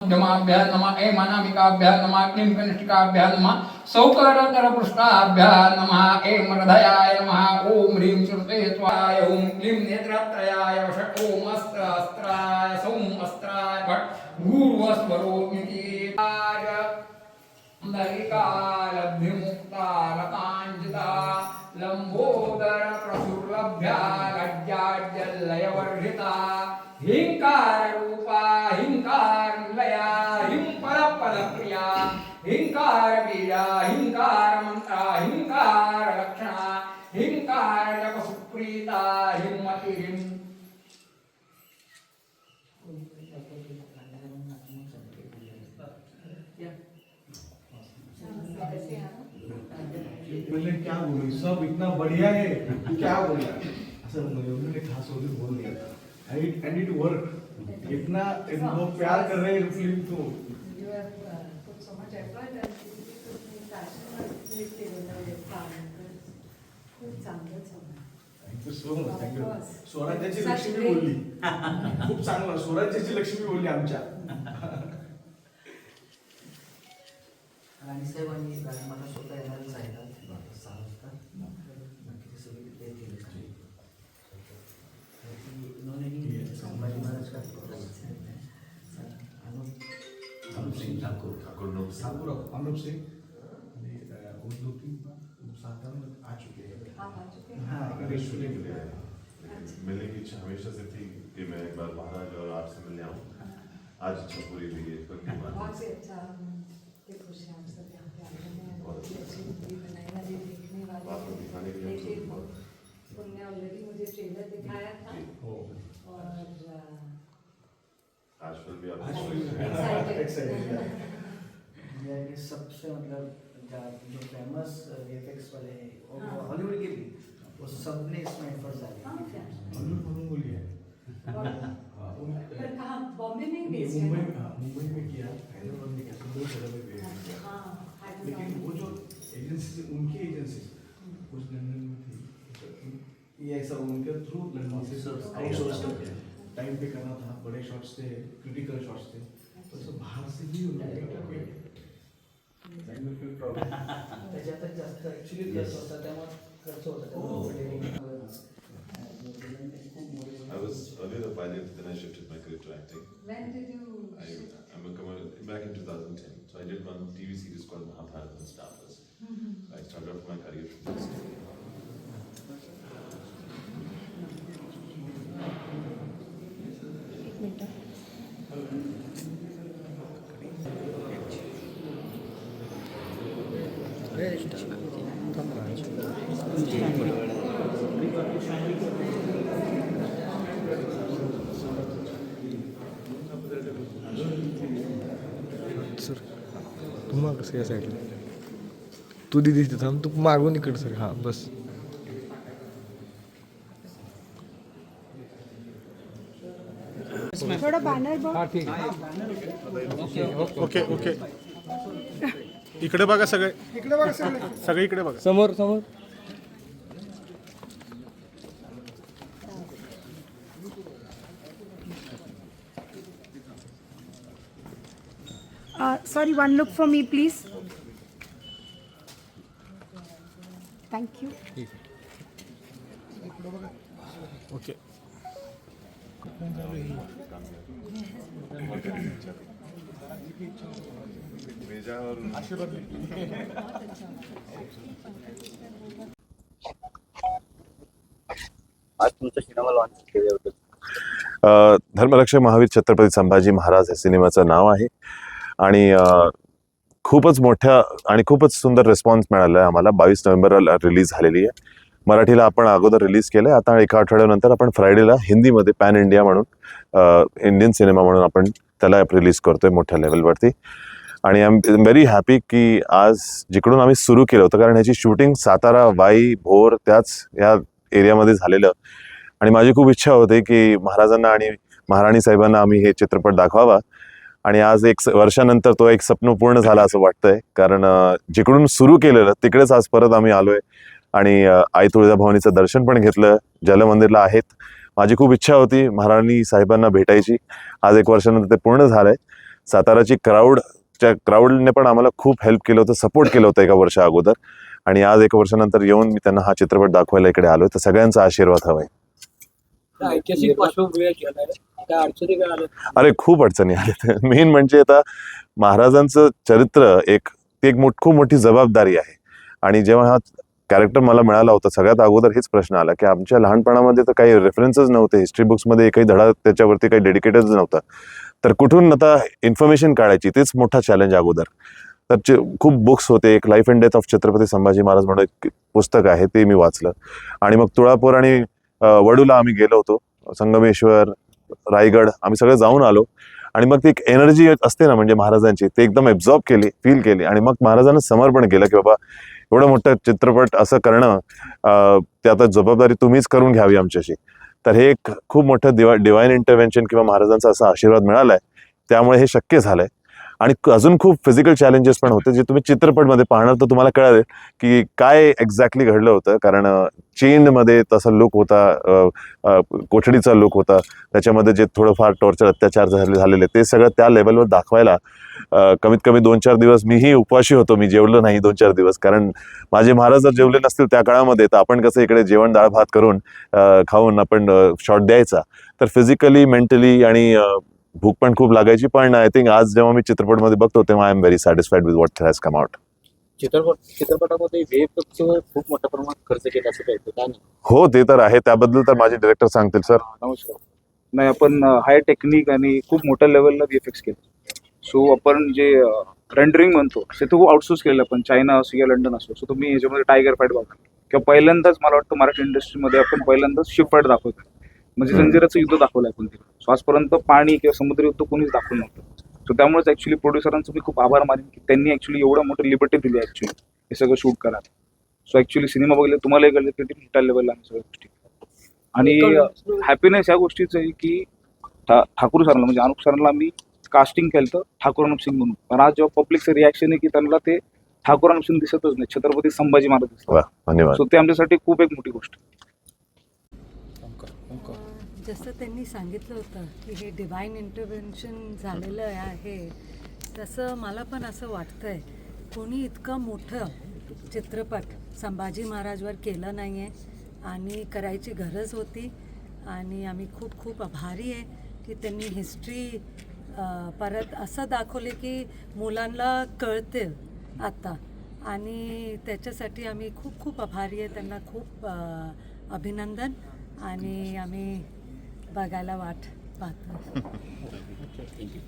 जमाभ्या नमः ए मनामिकाभ्या नमः क्लीं कनिष्ठिकाभ्या नमः सौकरकरपृष्ठाभ्या नमः ए मृधयाय नमः ॐ ह्रीं श्रुते स्वाय ॐ क्लीं नेत्रत्रयाय वष ॐ अस्त्र अस्त्राय सौं अस्त्राय भट् भूर्वस्वरोमिति हिंकार रूपा हिंकार लया हिं पर पद प्रिया हिंकार बीजा हिंकार मंत्रा हिंकार लक्षणा हिंकार जप सुप्रीता हिम्मति हिम क्या बोली? सब इतना बढ़िया है। क्या बोला? सर मैंने खास बोल दिया था। एंड एंड इट वर्क इतना इनको प्यार कर रहे हैं फिल्म को। You have uh, put so much effort and केलेलं आहे काम. खूप थँक्यू सो मच थँक्यू स्वराज्याची लक्ष्मी बोलली. खूप चांगलं. स्वराज्याची लक्ष्मी बोलली आमच्या. राणी साहेबांनी मला ठाकुर अनुप सिंह आणि दोन दोन तीन सातारमध्ये आ चुके हैं। हाँ? विश्व ने मिले मिलने की इच्छा हमेशा से थी कि मैं एक बार बाहर आ जाऊँ और आपसे मिलने आऊँ। आज इच्छा पूरी हुई है पर की बहुत अच्छा खुश अच्छा। है ऑलरेडी मुझे ट्रेलर दिखाया था। और आजकल भी आप एक्साइटेड इंडिया के सबसे मतलब जो फ़ेमस वीएफएक्स वाले हैं और हाँ। हॉलीवुड के भी वो सबने इसमें एफर्ट्स हाँ, डाले बोली है। और- हाँ, पर कहाँ बॉम्बे में बेस्ड है मुंबई में हाँ, मुंबई में किया हैदराबाद में किया दो जगह पे किया। हाँ, लेकिन वो जो एजेंसी उनकी एजेंसी कुछ लंदन में थी ये ऐसा उनके थ्रू लंदन से आउटसोर्स करके टाइम पे करना था बड़े शॉट्स थे क्रिटिकल शॉट्स थे। तो सब बाहर से भी उन्होंने जास्त ऍक्च्युली खर्च होता त्यामुळे खर्च होता त्यामुळे editing वगैरे. आणि खूप मोठी I was earlier a pilot, then I shifted my career to acting. When did you I, I'm a commer- back in 2010. So I did one TV series called Mahabharat on Star Plus. Sir तू माग कसं या साईडला तू दिदी तिथं थांब तू मागून इकडे sir. हां बस. थोडं बॅनर ओके ओके इकडे बघा सगळे. इकडे बघा सगळे. सगळे इकडे बघा. समोर समोर. Sorry one look for me please thank you okay आज तुमचा सिनेमा लॉन्च केल्याबद्दल. अ, धर्मरक्षक महावीर छत्रपती संभाजी महाराज या सिनेमाचं नाव आहे. आणि खूपच मोठ्या आणि खूपच सुंदर रिस्पॉन्स मिळाला आहे आम्हाला. बावीस नोव्हेंबरला रिलीज झालेली आहे. मराठीला आपण अगोदर रिलीज केलं आहे आता एका आठवड्यानंतर आपण फ्रायडेला हिंदीमध्ये पॅन इंडिया म्हणून इंडियन सिनेमा म्हणून आपण त्याला रिलीज करतोय मोठ्या लेवलवरती आणि आय एम व्हेरी हॅपी की आज जिकडून आम्ही सुरू केलं होतं कारण ह्याची शूटिंग सातारा वाई भोर त्याच या एरियामध्ये झालेलं. आणि माझी खूप इच्छा होती की महाराजांना आणि महाराणी साहेबांना आम्ही हे चित्रपट दाखवावा. आणि आज एक स- वर्षानंतर तो एक स्वप्न पूर्ण झाला असं वाटतंय. कारण जिकडून सुरू केलेलं तिकडेच आज परत आम्ही आलोय. आणि आई तुळजाभवानीचं दर्शन पण घेतलं जलमंदिरला आहेत. माझी खूप इच्छा होती महाराणी साहेबांना भेटायची. आज एक वर्षानंतर ते पूर्ण झालंय. साताराची क्राऊडच्या क्राऊडने पण आम्हाला खूप हेल्प केलं होतं सपोर्ट केलं होतं एका वर्षा अगोदर. आणि आज एक वर्षानंतर येऊन मी त्यांना हा चित्रपट दाखवायला इकडे आलोय. तर सगळ्यांचा आशीर्वाद हवाय. अरे खूप अडचणी आल्या. मेन म्हणजे आता महाराजांचं चरित्र एक ती एक मोठ खूप मोठी जबाबदारी आहे. आणि जेव्हा हा कॅरेक्टर मला मिळाला होता सगळ्यात अगोदर हेच प्रश्न आला की आमच्या लहानपणामध्ये तर काही रेफरन्सच नव्हते. हिस्ट्री बुक्समध्ये एकही धडा त्याच्यावरती काही डेडिकेटेड नव्हता. तर कुठून आता इन्फॉर्मेशन काढायची? तेच मोठा चॅलेंज अगोदर. तर खूप बुक्स होते. एक life and death of Chhatrapati Sambhaji Maharaj म्हणून एक पुस्तक आहे ते मी वाचलं. आणि मग तुळापूर आणि वडूला आम्ही गेलो होतो. संगमेश्वर रायगड आम्ही सगळे जाऊन आलो. आणि मग ती एक एनर्जी असते ना म्हणजे महाराजांची ते एकदम एब्झॉर्ब केली फील केली. आणि मग महाराजांना समर्पण केलं की बाबा एवढं मोठं चित्रपट असं करणं ते आता जबाबदारी तुम्हीच करून घ्यावी आमच्याशी. तर हे एक खूप मोठं दिवा डिवाईन इंटरव्हेन्शन किंवा महाराजांचा असा आशीर्वाद मिळालाय. त्यामुळे हे शक्य झालंय. आणि अजून खूप फिजिकल चॅलेंजेस पण होते जे तुम्ही चित्रपटमध्ये पाहणार तर तुम्हाला कळाले की काय एक्झॅक्टली घडलं होतं. कारण चेनमध्ये तसा लुक होता कोठडीचा लुक होता. त्याच्यामध्ये जे थोडंफार टॉर्चर अत्याचार झाले झालेले ते सगळं त्या लेवलवर दाखवायला कमीत कमी दोन चार दिवस मीही उपवाशी होतो मी जेवलो नाही दोन चार दिवस. कारण माझे महाराज जर जेवले नसतील त्या काळामध्ये तर आपण कसं इकडे जेवण डाळ भात करून खाऊन आपण शॉट द्यायचा. तर फिजिकली मेंटली आणि भूक पण खूप लागायची पण आय थिंक आज जेव्हा मी चित्रपटमध्ये बघतो तेव्हा I am very satisfied with what has come out चित्रपट चित्रपटामध्ये खूप मोठ्या प्रमाणात खर्च केला असं हो ते तर आहे. त्याबद्दल तर माझे डिरेक्टर सांगतील सर नमस्कार. नाही आपण हाय टेक्निक आणि खूप मोठ्या लेवलला एक्स केलं. सो आपण जे रेंडरिंग म्हणतो ते तो आउटसोर्स केलेलं आपण चायना असो या लंडन असो सो तुम्ही याच्यामध्ये टायगर फाईट बघा. किंवा पहिल्यांदाच मला वाटतं मराठी इंडस्ट्रीमध्ये आपण पहिल्यांदाच शिप फाईट दाखवतो म्हणजे जंजिराचं युद्ध दाखवलं आपण तिला सो आजपर्यंत पाणी किंवा समुद्र युद्ध कोणीच दाखवलं नव्हतं. सो त्यामुळेच ऍक्च्युली प्रोड्युसरांचं मी खूप आभार मानेन की त्यांनी ऍक्च्युली एवढं मोठं लिबर्टी दिली ऍक्च्युली हे सगळं शूट करा सो ऍक्च्युली सिनेमा बघितलं तुम्हालाही कळलं की किती मोठ्या लेवलला आम्ही सगळ्या गोष्टी. आणि हॅपीनेस या गोष्टीचं आहे की ठाकूर सरांना म्हणजे अनुप सरांना मी कास्टिंग केलं तर ठाकूर अनुप सिंग म्हणून. कारण आज जेव्हा पब्लिकचं रिॲक्शन आहे की त्यांना ते ठाकूर अनुप सिंग दिसतच नाही छत्रपती संभाजी महाराज दिसतात. सो ते आमच्यासाठी खूप एक मोठी गोष्ट आहे. जसं त्यांनी सांगितलं होतं की हे डिवाईन इंटरव्हेन्शन झालेलं आहे तसं मला पण असं वाटतंय. कोणी इतकं मोठं चित्रपट संभाजी महाराजवर केलं नाही आहे आणि करायची गरज होती. आणि आम्ही खूप खूप आभारी आहे की त्यांनी हिस्ट्री परत असं दाखवले की मुलांना कळते आता. आणि त्याच्यासाठी आम्ही खूप खूप आभारी आहे. त्यांना खूप अभिनंदन. आणि आम्ही बघायला वाट पाहतो